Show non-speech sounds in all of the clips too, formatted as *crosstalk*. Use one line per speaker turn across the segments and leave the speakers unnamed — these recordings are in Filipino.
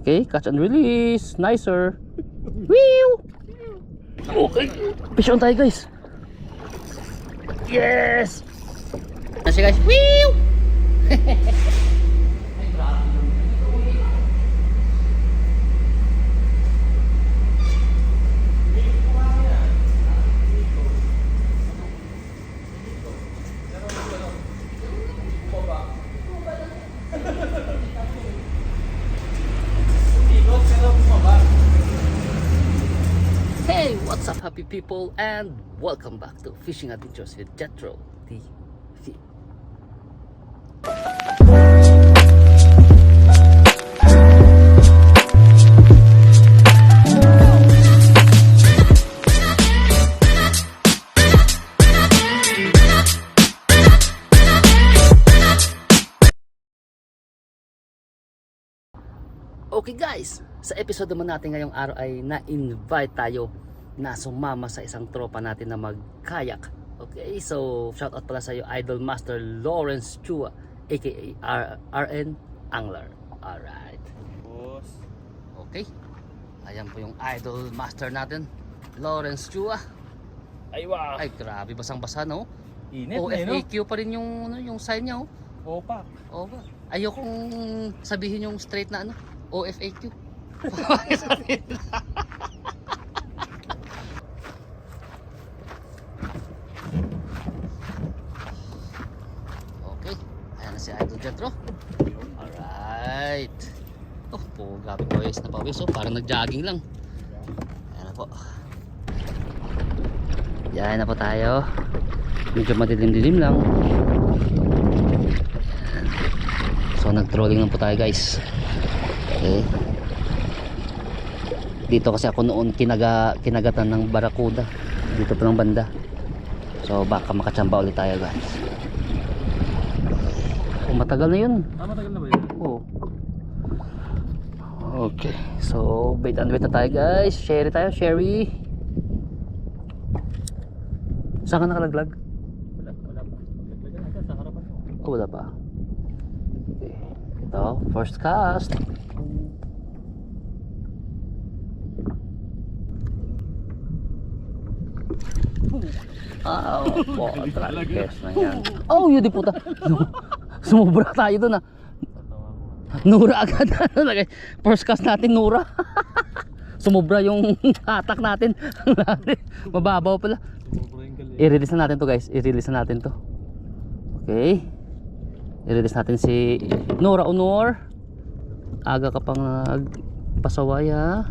Okay, catch and release. Nicer. Whew! Okay. Fish on tayo guys. Yes! Nasi guys. Whew! *laughs* people and welcome back to Fishing Adventures with Jetro TV. Okay guys, sa episode naman natin ngayong araw ay na-invite tayo na sumama sa isang tropa natin na mag-kayak. Okay, so shout out pala sa iyo Idol Master Lawrence Chua aka R- RN Angler. Alright.
Boss.
Okay. Ayan po yung Idol Master natin. Lawrence Chua.
Ay, wow.
Ay grabe basang-basa no.
Init na yun, no?
OFAQ pa rin yung ano, yung sign niya oh.
Opa.
Oo ba? Ayokong sabihin yung straight na ano, OFAQ. *laughs* okay, ayan na si Idol Jetro. Alright. Oh, po, grabe pawis. Oh, parang nag-jogging lang. Ayan na po. Yan na po tayo. Medyo madilim-dilim lang. So nag-trolling lang po tayo guys. Okay. Dito kasi ako noon kinaga, kinagatan ng barakuda. Dito po ng banda. So baka makachamba ulit tayo guys. Oh, matagal na yun.
Ah, matagal na ba yun?
Okay. So wait and wait na tayo guys. Sherry tayo. Sherry. Saan ka nakalaglag?
Wala, wala pa. Sa harapan mo.
Oh, wala pa. Okay. Ito, first cast. Ah, oh, *laughs* po, yes na yan. Oh, yun di puta. *laughs* Sumubra tayo dun ah. Nura agad. *laughs* First cast natin, Nura. *laughs* Sumubra yung *laughs* hatak natin. Mababaw pala. I-release na natin to guys. I-release na natin to. Okay. I-release natin si Nora Honor. Aga ka pang pasaway ha.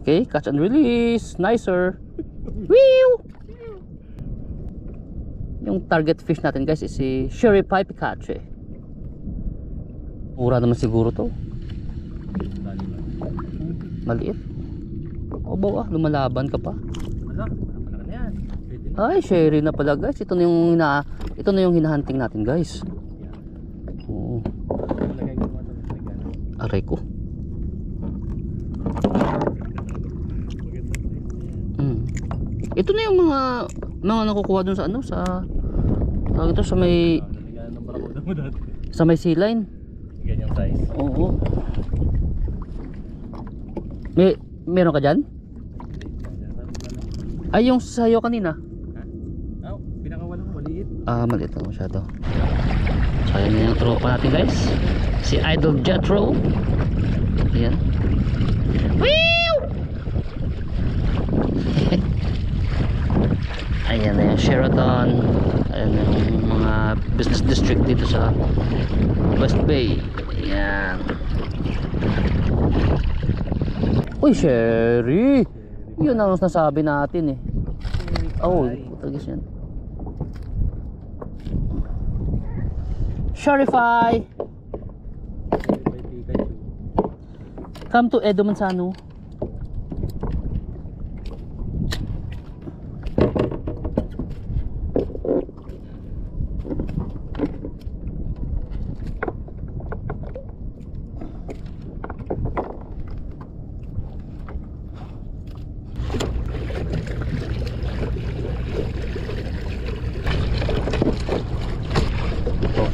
Okay, catch and release. Nicer. Whew! Yung target fish natin guys is si Sherry Pipe Catch. Mura naman siguro to. Maliit. O ba lumalaban ka pa. Ay, sherry na pala guys. Ito na yung hina ito na yung hinahunting natin guys. Oo, aray ko. Mm. Ito na yung mga mga nakukuha dun sa ano sa tawag ito sa may sa may sea line.
Ganyang size.
Oo. May meron ka diyan? Ay yung sayo kanina.
Ha? Oh, pinakawalang maliit.
Ah, maliit lang masyado. So, ayan na yung tropa natin guys. Si Idol Jetro. Ayan. Whew! Ayan na yung Sheraton. Ayan na yung mga business district dito sa West Bay. Ayan. Uy, Sherry! Yun ang nasabi natin eh. Oh, putagis yan.
Pikachu.
Come to Edo Manzano.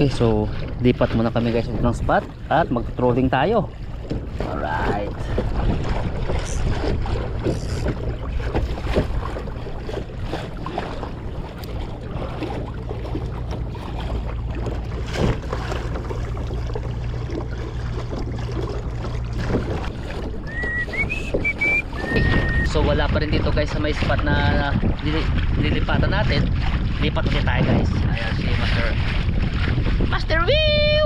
Okay, so lipat muna kami guys ng spot at mag-trolling tayo. Alright. So wala pa rin dito guys sa may spot na nili- nilipatan natin. Lipat ulit tayo guys. Ayan si Master. Master View!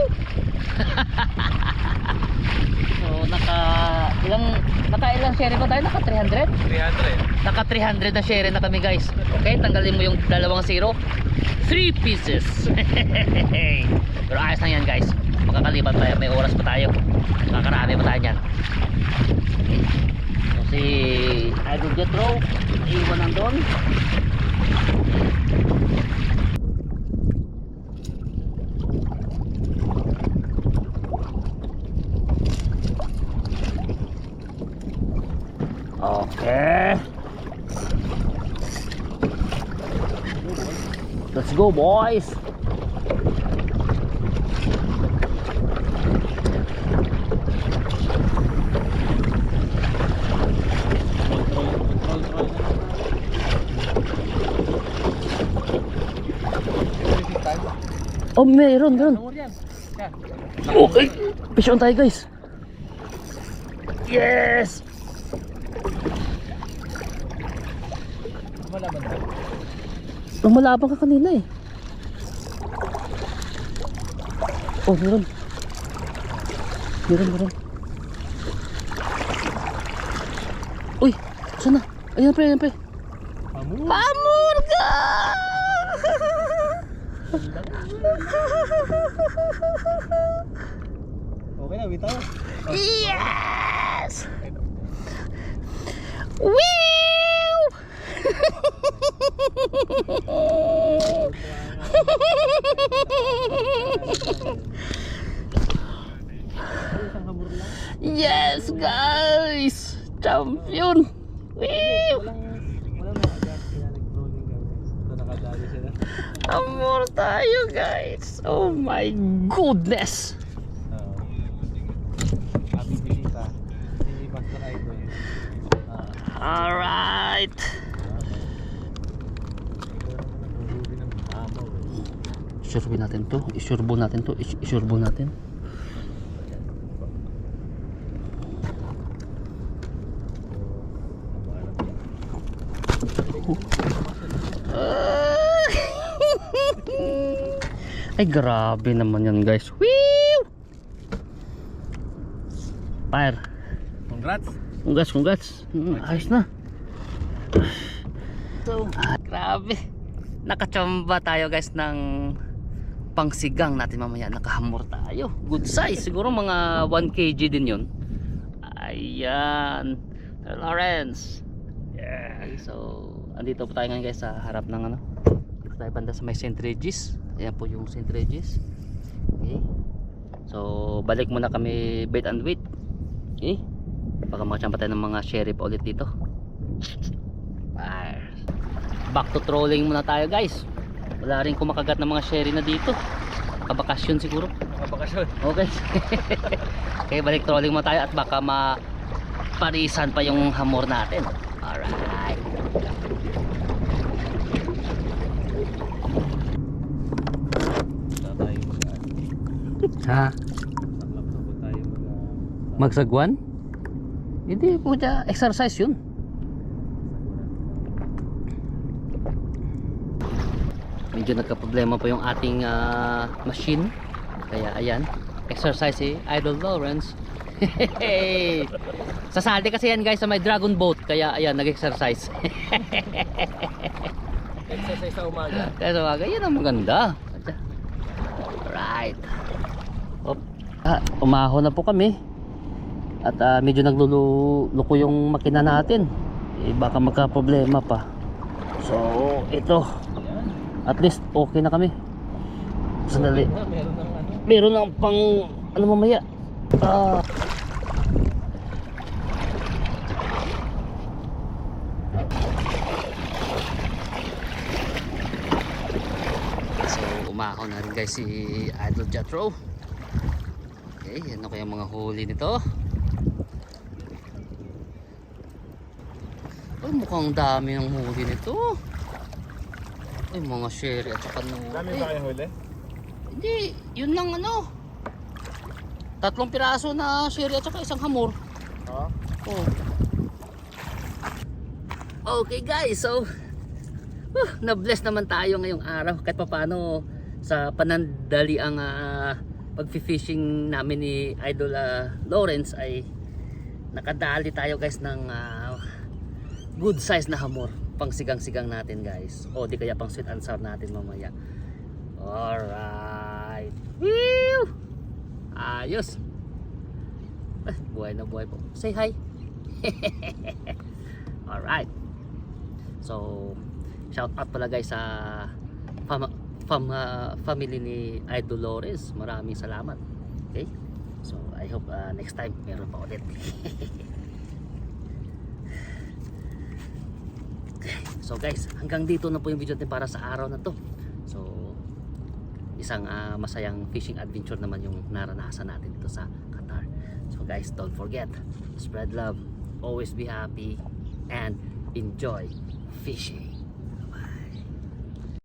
*laughs* so naka ilang naka ilang share ba tayo? Naka 300?
300.
Naka 300 na share na kami guys. Okay, tanggalin mo yung dalawang zero. 3 pieces. *laughs* Pero ayos lang yan guys. Makakalipat tayo. May oras pa tayo. Makakarami pa tayo yan. Idol Jetro, iwan nandun. Okay. Let's go, boys. Oh, meron, meron. Okay. Fish on tayo, guys. Yes!
Malaban ba?
Lumalabang ka kanina eh. Oh, meron. Meron, meron. Uy, saan na? Ayan pre, ayan pre.
Amor.
Pamur ka!
Okay na, bitaw.
yes! Woo!
Isang hamor lang.
yes, guys! Champion! Woo!
Walang, walang nakagat. Kaya nag-rolling kami. Ito nakadali sila.
Amor tayo, guys! Oh my
Ah.
Alright! Isurbo natin to. Isurbo natin to. Is- Isurbo natin. Ay, grabe naman yan, guys. Woo! Fire.
Congrats!
Congrats, congrats. Mm, ayos na. So, ah, grabe. Nakachamba tayo guys ng pangsigang natin mamaya. Nakahamor tayo. Good size. Siguro mga 1 kg din yun. Ayan. Lawrence. Yeah. So, andito po tayo ngayon guys sa harap ng ano. Dito tayo banda sa may St. Regis. Ayan po yung St. Regis. Okay. So, balik muna kami bait and wait. Okay. Baka makachamba tayo ng mga sheriff ulit dito. Back to trolling muna tayo guys. Wala rin kumakagat ng mga sherry na dito. Kabakasyon siguro.
Nakabakasyon.
Okay. *laughs* okay, balik trolling muna tayo at baka maparisan pa yung hamor natin. Alright.
Sa tayo mag
Ha?
Po
Magsagwan? Hindi po dya exercise yun. Medyo nagka-problema pa yung ating ah, machine. Kaya ayan, exercise eh, Idol Lawrence. *laughs* Sasali kasi yan guys sa may dragon boat. Kaya ayan, nag-exercise.
Exercise sa umaga.
Kaya sa mga yan ang maganda. Right. Op. Ah, umahon na po kami. At ah, medyo nagluluko yung makina natin. Eh, baka magka-problema pa. So, ito. At least okay na kami. Sandali.
Meron ng
pang ano mamaya. Ah. So umahon na rin guys si Idol Jethro. Okay, ano kaya mga huli nito? Ay, mukhang dami ng huli nito. Ay, mga sherry at saka nung...
Dami ba kayong huli?
Hindi, yun lang ano. Tatlong piraso na sherry at saka isang hamor.
Oo? Huh?
Oh. Okay guys, so uh, na-bless naman tayo ngayong araw kahit papano sa panandali ang uh, ah, pag-fishing namin ni Idol ah, Lawrence ay nakadali tayo guys ng ah, good size na hamor. Pang sigang-sigang natin guys. O di kaya pang sweet and sour natin mamaya. Alright. Woo! ayos. Eh, buhay na buhay po. Say hi. *laughs* Alright. So shout out pala guys sa fam, ah, family ni Idol Lawrence maraming salamat okay so I hope ah, next time meron pa ulit *laughs* So guys, hanggang dito na po yung video natin para sa araw na to. So isang ah, masayang fishing adventure naman yung naranasan natin dito sa Qatar. So guys, don't forget, spread love, always be happy, and enjoy fishing.